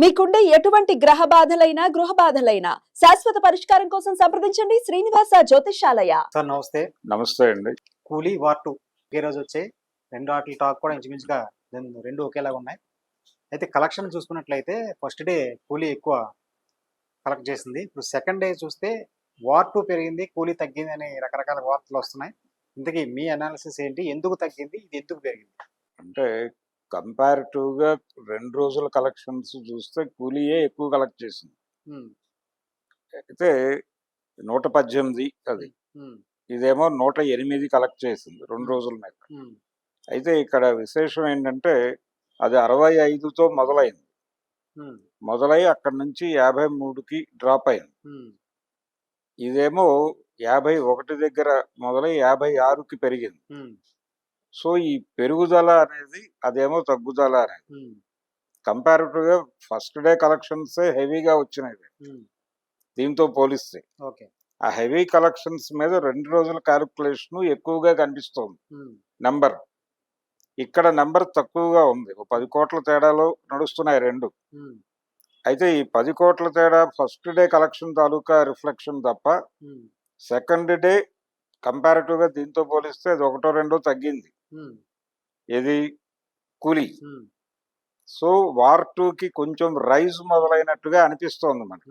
మీకుండే ఎటువంటి గ్రహ బాధలైనా గృహ బాధలైనా శాశ్వత పరిష్కారం కోసం సంప్రదించండి శ్రీనివాస జ్యోతిషాలయ సార్ నమస్తే. నమస్తే అండి. కూలీ వార్ టూ ఒకే రోజు వచ్చాయి రెండు ఆటల టాక్ కూడా ఇంచుమించుగా రెండు రెండు ఒకేలాగా ఉన్నాయి. అయితే కలెక్షన్ చూసుకున్నట్లయితే ఫస్ట్ డే కూలీ ఎక్కువ కలెక్ట్ చేసింది. ఇప్పుడు సెకండ్ డే చూస్తే వార్ టూ పెరిగింది కూలీ తగ్గింది అని రకరకాల వార్తలు వస్తున్నాయి. ఇంతకీ మీ అనాలిసిస్ ఏంటి? ఎందుకు తగ్గింది? ఇది ఎందుకు పెరిగింది? అంటే comparative గా రెండు రోజుల కలెక్షన్స్ చూస్తే కూలీయే ఎక్కువ కలెక్ట్ చేసింది. అయితే నూట పద్దెనిమిది అది. ఇదేమో నూట ఎనిమిది కలెక్ట్ చేసింది రెండు రోజుల మీద. అయితే ఇక్కడ విశేషం ఏంటంటే అది అరవై ఐదుతో మొదలైంది. మొదలై అక్కడ నుంచి యాభై మూడుకి డ్రాప్ అయింది. ఇదేమో యాభై ఒకటి దగ్గర మొదలై యాభై ఆరుకి పెరిగింది. సో ఈ పెరుగుదల అనేది అదేమో తగ్గుదల అనేది. కంపారిటివ్గా ఫస్ట్ డే కలెక్షన్స్ హెవీగా వచ్చినాయి దీంతో పోలిస్తే. ఓకే. ఆ హెవీ కలెక్షన్స్ మీద రెండు రోజుల క్యాలిక్యులేషన్ ఎక్కువగా కనిపిస్తోంది. నెంబర్. ఇక్కడ నెంబర్ తక్కువగా ఉంది. ఒక పది కోట్ల తేడాలో నడుస్తున్నాయి రెండు. అయితే ఈ పది కోట్ల తేడా ఫస్ట్ డే కలెక్షన్ తాలూకా రిఫ్లెక్షన్ తప్ప సెకండ్ డే కంపారిటివ్గా దీంతో పోలిస్తే అది ఒకటో రెండో తగ్గింది. ఇది కూలీ. సో వార్కి కొంచెం రైజ్ మొదలైనట్టుగా అనిపిస్తోంది మనకి.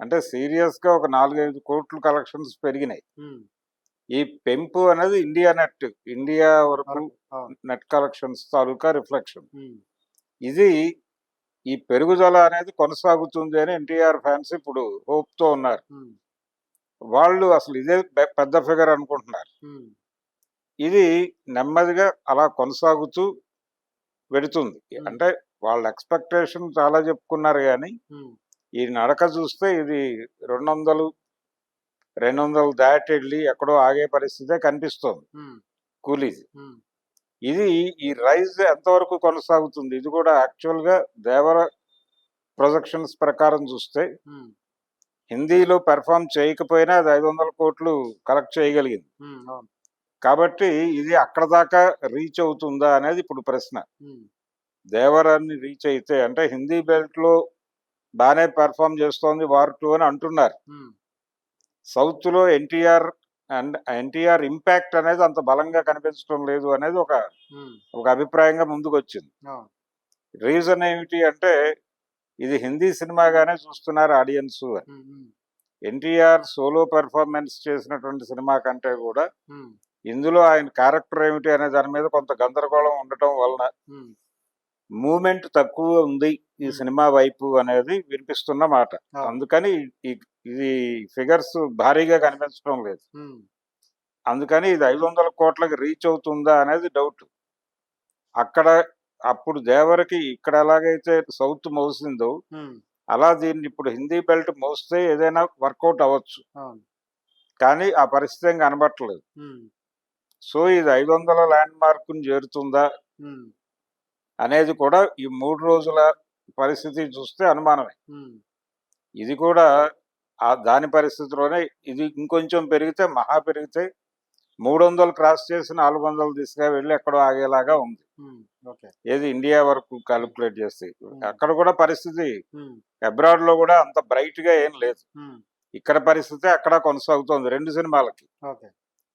అంటే సీరియస్గా ఒక నాలుగైదు కోట్లు కలెక్షన్స్ పెరిగినాయి. ఈ పెంపు అనేది ఇండియా నెట్ ఇండియా వరకు నెట్ కలెక్షన్స్ తాలూకా రిఫ్లెక్షన్. ఇది ఈ పెరుగుదల అనేది కొనసాగుతుంది అని ఎన్టీఆర్ ఫ్యాన్స్ ఇప్పుడు hope తో ఉన్నారు వాళ్ళు అసలు ఇదే పెద్ద ఫిగర్ అనుకుంటున్నారు. ఇది నెమ్మదిగా అలా కొనసాగుతూ వెడుతుంది. అంటే వాళ్ళ ఎక్స్పెక్టేషన్ చాలా చెప్పుకున్నారు కానీ ఈ నడక చూస్తే ఇది రెండు వందలు రెండు వందలు దాటి వెళ్ళి ఎక్కడో ఆగే పరిస్థితే కనిపిస్తోంది. కూలీది. ఇది ఈ రైజ్ ఎంతవరకు కొనసాగుతుంది? ఇది కూడా యాక్చువల్గా దేవర ప్రొజెక్షన్స్ ప్రకారం చూస్తే హిందీలో పెర్ఫామ్ చేయకపోయినా అది ఐదు వందల కోట్లు కలెక్ట్ చేయగలిగింది. కాబట్టి ఇది అక్కడ దాకా రీచ్ అవుతుందా అనేది ఇప్పుడు ప్రశ్న. దేవరాన్ని రీచ్ అయితే అంటే హిందీ బెల్ట్లో బాగానే పెర్ఫామ్ చేస్తోంది వార్ టూ అని అంటున్నారు. సౌత్లో ఎన్టీఆర్ అండ్ ఎన్టీఆర్ ఇంపాక్ట్ అనేది అంత బలంగా కనిపించడం లేదు అనేది ఒక ఒక అభిప్రాయంగా ముందుకు వచ్చింది రీజన్ ఏమిటి అంటే ఇది హిందీ సినిమాగానే చూస్తున్నారు ఆడియన్స్ ఎన్టీఆర్ సోలో పెర్ఫార్మెన్స్ చేసినటువంటి సినిమా కంటే కూడా ఇందులో ఆయన క్యారెక్టర్ ఏమిటి అనే దాని మీద కొంత గందరగోళం ఉండటం వలన మూమెంట్ తక్కువ ఉంది ఈ. సినిమా వైపు అనేది వినిపిస్తున్న మాట. అందుకని ఇది ఫిగర్స్ భారీగా కనిపించడం లేదు. అందుకని ఇది ఐదు వందల కోట్లకి రీచ్ అవుతుందా అనేది డౌట్. అక్కడ అప్పుడు దేవరకి ఇక్కడ ఎలాగైతే సౌత్ మోసిందో అలా దీన్ని ఇప్పుడు హిందీ బెల్ట్ మోస్తే ఏదైనా వర్కౌట్ అవ్వచ్చు. కానీ ఆ పరిస్థితి ఏం కనబట్టలేదు సో ఇది ఐదు వందల ల్యాండ్ మార్కుని చేరుతుందా అనేది కూడా ఈ మూడు రోజుల పరిస్థితి చూస్తే అనుమానమే. ఇది కూడా ఆ దాని పరిస్థితిలోనే ఇది ఇంకొంచెం పెరిగితే మహా పెరిగితే మూడు వందలు క్రాస్ చేసి నాలుగు వందలు దిశగా వెళ్ళి ఎక్కడో ఆగేలాగా ఉంది. ఏది ఇండియా వరకు క్యాలిక్యులేట్ చేస్తే. అక్కడ కూడా పరిస్థితి అబ్రాడ్లో కూడా అంత బ్రైట్గా ఏం లేదు. ఇక్కడ పరిస్థితి అక్కడ కొనసాగుతోంది రెండు సినిమాలకి.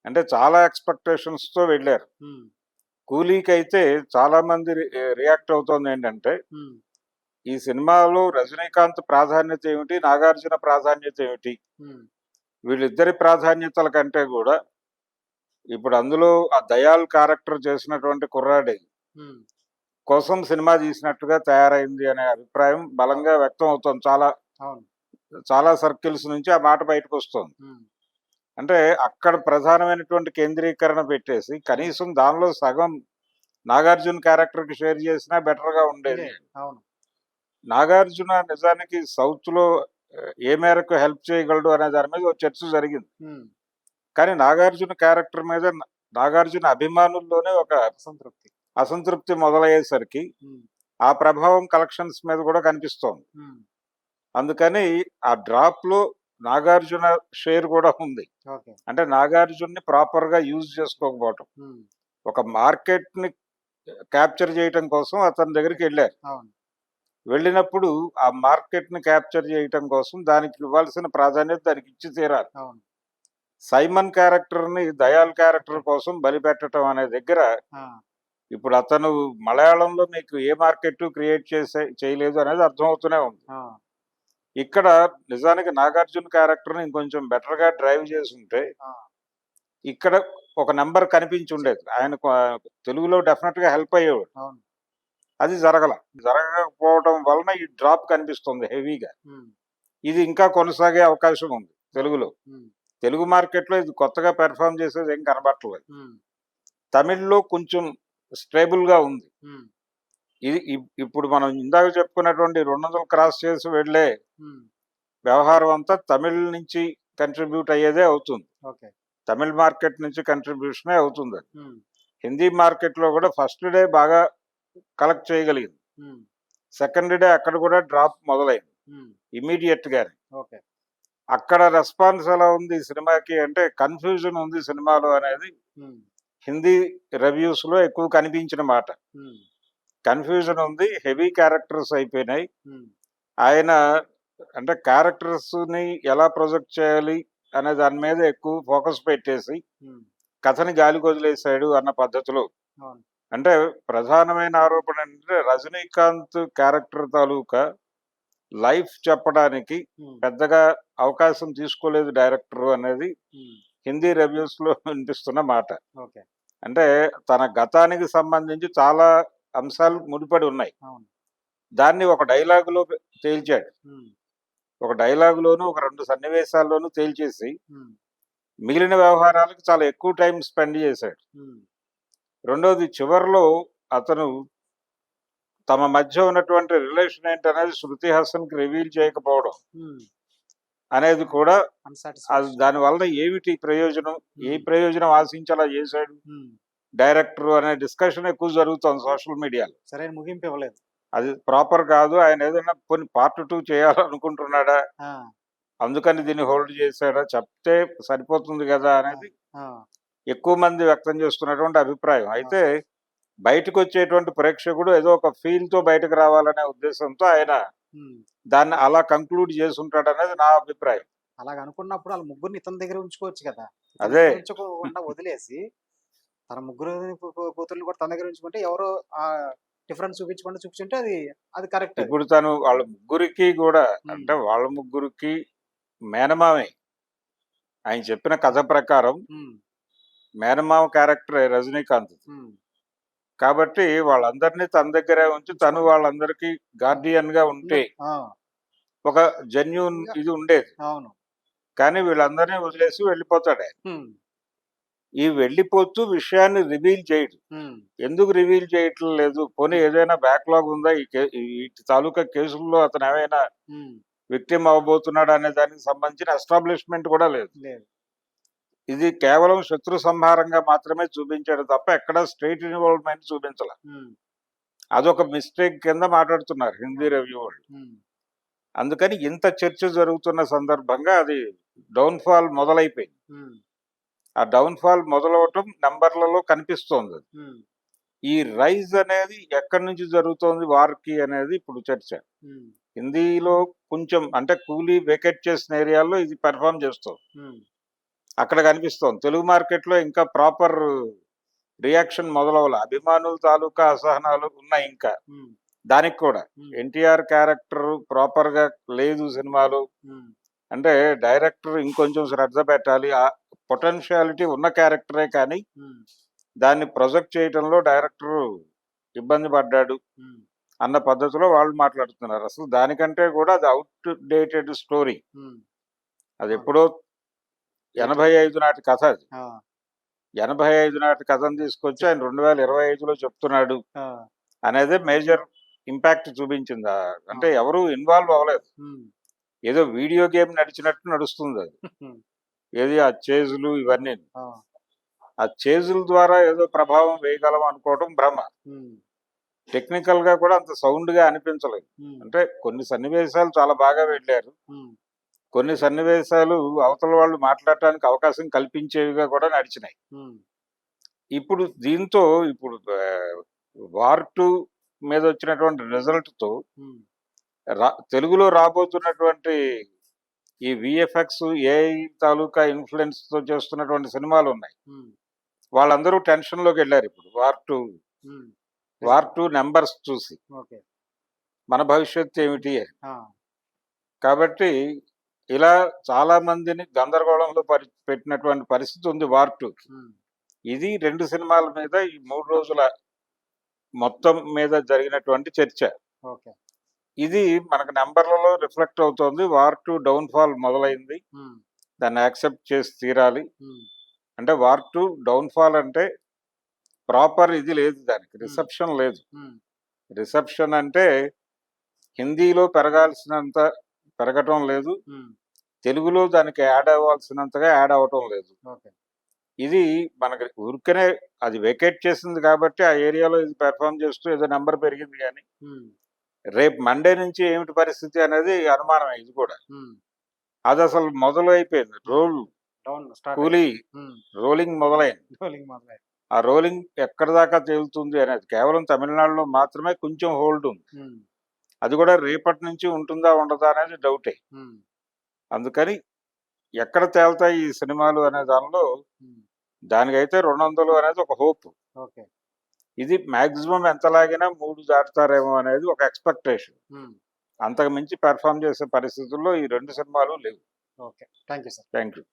అంటే చాలా ఎక్స్పెక్టేషన్స్తో వెళ్ళారు. కూలీకి అయితే చాలా మంది రియాక్ట్ అవుతోంది ఏంటంటే ఈ సినిమాలో రజనీకాంత్ ప్రాధాన్యత ఏమిటి నాగార్జున ప్రాధాన్యత ఏమిటి? వీళ్ళిద్దరి ప్రాధాన్యతల కంటే కూడా ఇప్పుడు అందులో ఆ దయాల్ క్యారెక్టర్ చేసినటువంటి కుర్రాడి కోసం సినిమా తీసినట్టుగా తయారైంది అనే అభిప్రాయం బలంగా వ్యక్తం అవుతోంది. చాలా చాలా సర్కిల్స్ నుంచి ఆ మాట బయటకు వస్తుంది అంటే అక్కడ ప్రధానమైనటువంటి కేంద్రీకరణ పెట్టేసి కనీసం దానిలో సగం నాగార్జున క్యారెక్టర్కి షేర్ చేసినా బెటర్గా ఉండేది అవును. నాగార్జున నిజానికి సౌత్లో ఏ మేరకు హెల్ప్ చేయగలడు అనే దాని మీద ఒక చర్చ జరిగింది. కానీ నాగార్జున క్యారెక్టర్ మీద నాగార్జున అభిమానుల్లోనే ఒక అసంతృప్తి. అసంతృప్తి మొదలయ్యేసరికి ఆ ప్రభావం కలెక్షన్స్ మీద కూడా కనిపిస్తోంది. అందుకని ఆ డ్రాప్లో నాగార్జున షేర్ కూడా ఉంది. అంటే నాగార్జున్ని ప్రాపర్గా యూజ్ చేసుకోకపోవటం. ఒక మార్కెట్ని క్యాప్చర్ చేయటం కోసం అతని దగ్గరికి వెళ్ళారు. వెళ్ళినప్పుడు ఆ మార్కెట్ని క్యాప్చర్ చేయటం కోసం దానికి ఇవ్వాల్సిన ప్రాధాన్యత దానికి ఇచ్చి తీరాలి. సైమన్ క్యారెక్టర్ని దయాల్ క్యారెక్టర్ కోసం బలిపెట్టడం అనే దగ్గర ఇప్పుడు అతను మలయాళంలో మీకు ఏ మార్కెట్ క్రియేట్ చేసే చేయలేదు అనేది అర్థమవుతూనే ఉంది. ఇక్కడ నిజానికి నాగార్జున క్యారెక్టర్ని ఇంకొంచెం బెటర్గా డ్రైవ్ చేసి ఉంటే. ఇక్కడ ఒక నెంబర్ కనిపించి ఉండేది ఆయన తెలుగులో డెఫినెట్గా హెల్ప్ అయ్యేవాడు. అది జరగల. జరగకపోవడం వలన ఈ డ్రాప్ కనిపిస్తుంది హెవీగా ఇది ఇంకా కొనసాగే అవకాశం ఉంది తెలుగులో. తెలుగు మార్కెట్లో ఇది కొత్తగా పెర్ఫామ్ చేసేది ఏం కనబట్టలేదు తమిళ్ళో కొంచెం స్టేబుల్గా ఉంది. ఇది ఇప్- ఇప్పుడు మనం ఇందాక చెప్పుకున్నటువంటి రెండు వందలు క్రాస్ చేసి వెళ్ళే వ్యవహారం అంతా తమిళ్ నుంచి కంట్రిబ్యూట్ అయ్యేదే అవుతుంది. తమిళ్ మార్కెట్ నుంచి కంట్రిబ్యూషనే అవుతుంది హిందీ మార్కెట్లో కూడా ఫస్ట్ డే బాగా కలెక్ట్ చేయగలిగింది. సెకండ్ డే అక్కడ కూడా డ్రాప్ మొదలైంది. ఇమీడియట్ గానే. ఓకే. అక్కడ రెస్పాన్స్ ఎలా ఉంది సినిమాకి అంటే కన్ఫ్యూజన్ ఉంది సినిమాలో అనేది హిందీ రివ్యూస్లో ఎక్కువ కనిపించిన మాట. కన్ఫ్యూజన్ ఉంది. హెవీ క్యారెక్టర్స్ అయిపోయినాయి. ఆయన అంటే క్యారెక్టర్స్ని ఎలా ప్రొజెక్ట్ చేయాలి అనే దాని మీద ఎక్కువ ఫోకస్ పెట్టేసి కథని గాలికి వదిలేశాడు అన్న పద్ధతిలో. అంటే ప్రధానమైన ఆరోపణ అంటే రజనీకాంత్ క్యారెక్టర్ తాలూకా లైఫ్ చెప్పడానికి పెద్దగా అవకాశం తీసుకోలేదు డైరెక్టర్ అనేది హిందీ రివ్యూస్లో వినిపిస్తున్న మాట. ఓకే. అంటే తన గతానికి సంబంధించి చాలా అంశాలు ముడిపడి ఉన్నాయి. దాన్ని ఒక డైలాగులో తేల్చాడు. ఒక డైలాగులోను ఒక రెండు సన్నివేశాల్లోనూ తేల్చేసి మిగిలిన వ్యవహారాలకు చాలా ఎక్కువ టైం స్పెండ్ చేశాడు. రెండోది చివరిలో అతను తమ మధ్య ఉన్నటువంటి రిలేషన్ ఏంటనేది శృతి హాసన్కి రివీల్ చేయకపోవడం అనేది కూడా. దాని వల్ల ఏమిటి ప్రయోజనం? ఏ ప్రయోజనం ఆశించేలా చేశాడు? డైరెక్టర్ అనే డిస్కషన్ ఎక్కువ జరుగుతుంది సోషల్ మీడియాలో. సరైన ముగింపు ఇవ్వలేదు. అది ప్రాపర్ కాదు ఆయన ఏదైనా కొన్ని పార్ట్ టూ చేయాలనుకుంటున్నాడా? అందుకని దీన్ని హోల్డ్ చేశాడా? చెప్తే సరిపోతుంది కదా అనేది ఎక్కువ మంది వ్యక్తం చేస్తున్నటువంటి అభిప్రాయం. అయితే బయటకు వచ్చేటువంటి ప్రేక్షకుడు ఏదో ఒక ఫీల్తో బయటకు రావాలనే ఉద్దేశంతో ఆయన. దాన్ని అలా కంక్లూడ్ చేసి ఉంటాడు అనేది నా అభిప్రాయం. అలాగ అనుకున్నప్పుడు వాళ్ళ ముగ్గురిని ఇతని దగ్గర ఉంచుకోవచ్చు కదా. అదే. వదిలేసి తన ముగ్గురు కూ- కూ- కూతుర్ని కూడా తన దగ్గర ఉంచుకుంటే ఎవరో ఆ డిఫరెన్స్ చూపించకుండా చూపించుంటే అది అది కరెక్ట్. ఇప్పుడు తను వాళ్ళ ముగ్గురికి కూడా అంటే వాళ్ళ ముగ్గురికి మేనమామే. ఆయన చెప్పిన కథ ప్రకారం మేనమామ క్యారెక్టర్ రజనీకాంత్. కాబట్టి వాళ్ళందరినీ తన దగ్గరే ఉంచి తను వాళ్ళందరికీ గార్డియన్గా ఉంటే ఒక జెన్యున్ ఇది ఉండేది. అవును. కానీ వీళ్ళందరినీ వదిలేసి వెళ్ళిపోతాడు. ఈ వెళ్ళిపోతూ విషయాన్ని రివీల్ చేయడు. ఎందుకు రివీల్ చేయటం లేదు? పోనీ ఏదైనా బ్యాక్లాగ్ ఉందా? ఈ తాలూకా కేసుల్లో అతను ఏమైనా విక్టిమ్ అవ్వబోతున్నాడు అనే దానికి సంబంధించిన ఎస్టాబ్లిష్మెంట్ కూడా లేదు. ఇది కేవలం శత్రు సంహారంగా మాత్రమే చూపించాడు తప్ప ఎక్కడ స్ట్రైట్ ఇన్వాల్వ్మెంట్ చూపించాల. అదొక మిస్టేక్ కింద మాట్లాడుతున్నారు హిందీ రివ్యూ వాళ్ళు. అందుకని ఇంత చర్చ జరుగుతున్న సందర్భంగా అది డౌన్ఫాల్ మొదలైపోయింది. ఆ డౌన్ఫాల్ మొదలవటం నంబర్లలో కనిపిస్తోంది. ఈ రైజ్ అనేది ఎక్కడి నుంచి జరుగుతోంది వార్కి అనేది ఇప్పుడు చర్చ. హిందీలో కొంచెం అంటే కూలీ వెకెట్ చేసిన ఏరియాల్లో ఇది పెర్ఫామ్ చేస్తుంది. ఉమ్, అక్కడ కనిపిస్తోంది. తెలుగు మార్కెట్లో ఇంకా ప్రాపర్ రియాక్షన్ మొదలవల అభిమానుల తాలూకా అసహనాలు ఉన్నాయి ఇంకా. దానికి కూడా. ఎన్టీఆర్ క్యారెక్టర్ ప్రాపర్గా లేదు సినిమాలో. అంటే డైరెక్టర్ ఇంకొంచెం శ్రద్ధ పెట్టాలి. పొటెన్షియాలిటీ ఉన్న క్యారెక్టరే కానీ ఉమ్, దాన్ని ప్రొజెక్ట్ చేయడంలో డైరెక్టర్ ఇబ్బంది పడ్డాడు ఉమ్, అన్న పద్ధతిలో వాళ్ళు మాట్లాడుతున్నారు. అసలు దానికంటే కూడా అది అవుట్ డేటెడ్ స్టోరీ అది ఎప్పుడో ఎనభై ఐదు నాటి కథ అది. ఎనభై ఐదు నాటి కథను తీసుకొచ్చి ఆయన రెండు వేల ఇరవై ఐదులో చెప్తున్నాడు అనేది మేజర్ ఇంపాక్ట్ చూపించింది. అంటే ఎవరు ఇన్వాల్వ్ అవ్వలేదు. ఉమ్, ఏదో వీడియో గేమ్ నడిచినట్టు నడుస్తుంది అది. ఏది ఆ చేజులు ఇవన్నీ? ఆ, చేజుల ద్వారా ఏదో ప్రభావం వేయగలం అనుకోవడం భ్రమ. టెక్నికల్గా కూడా అంత సౌండ్గా అనిపించలేదు. అంటే కొన్ని సన్నివేశాలు చాలా బాగా వెళ్ళారు. కొన్ని సన్నివేశాలు అవతల వాళ్ళు మాట్లాడటానికి అవకాశం కల్పించేవిగా కూడా నడిచినాయి. ఇప్పుడు దీంతో ఇప్పుడు వార్ టూ మీద వచ్చినటువంటి రిజల్ట్తో తెలుగులో రాబోతున్నటువంటి ఈ విఎఫ్ఎక్స్ ఏఐ తాలూకా ఇన్ఫ్లుయెన్స్తో చేస్తున్నటువంటి సినిమాలు ఉన్నాయి. వాళ్ళందరూ టెన్షన్లోకి వెళ్ళారు ఇప్పుడు. War two War two numbers చూసి. మన భవిష్యత్తు ఏమిటి కాబట్టి ఇలా చాలా మందిని గందరగోళంలో పరి పెట్టినటువంటి పరిస్థితి ఉంది వార్ టూకి ఉమ్, ఇది రెండు సినిమాల మీద ఈ మూడు రోజుల మొత్తం మీద జరిగినటువంటి చర్చ. ఓకే. ఇది మనకు నెంబర్లలో రిఫ్లెక్ట్ అవుతోంది. వార్ టూ డౌన్ ఫాల్ మొదలైంది. ఉమ్, దాన్ని యాక్సెప్ట్ చేసి తీరాలి. ఉమ్, అంటే వార్ టూ డౌన్ ఫాల్ అంటే ప్రాపర్ ఇది లేదు దానికి. రిసెప్షన్ లేదు. రిసెప్షన్ అంటే హిందీలో పెరగాల్సినంత పెరగటం లేదు. తెలుగులో దానికి యాడ్ అవ్వాల్సినంతగా యాడ్ అవ్వటం లేదు. ఇది మనకి ఊరికనే అది వెకేట్ చేసింది కాబట్టి ఆ ఏరియాలో ఇది పెర్ఫామ్ చేస్తూ ఏదో నెంబర్ పెరిగింది కానీ రేపు మండే నుంచి ఏమిటి పరిస్థితి అనేది అనుమానమే ఇది కూడా. అది అసలు మొదలు అయిపోయింది రోల్ కూలీ రోలింగ్ మొదలైంది. రోలింగ్ ఆ రోలింగ్ ఎక్కడి దాకా తేలుతుంది అనేది కేవలం తమిళనాడులో మాత్రమే కొంచెం హోల్డ్ ఉంది. అది కూడా రేపటి నుంచి ఉంటుందా ఉండదా అనేది డౌటే. అందుకని ఎక్కడ తేలుతాయి ఈ సినిమాలు అనే దానిలో దానికైతే రెండు వందలు అనేది ఒక హోప్. ఓకే. ఇది మాక్సిమం ఎంత లాగినా మూడు దాటుతారేమో అనేది ఒక ఎక్స్పెక్టేషన్. అంతకు మించి పెర్ఫామ్ చేసే పరిస్థితుల్లో ఈ రెండు సినిమాలు లేవు. Okay. Thank you sir. Thank you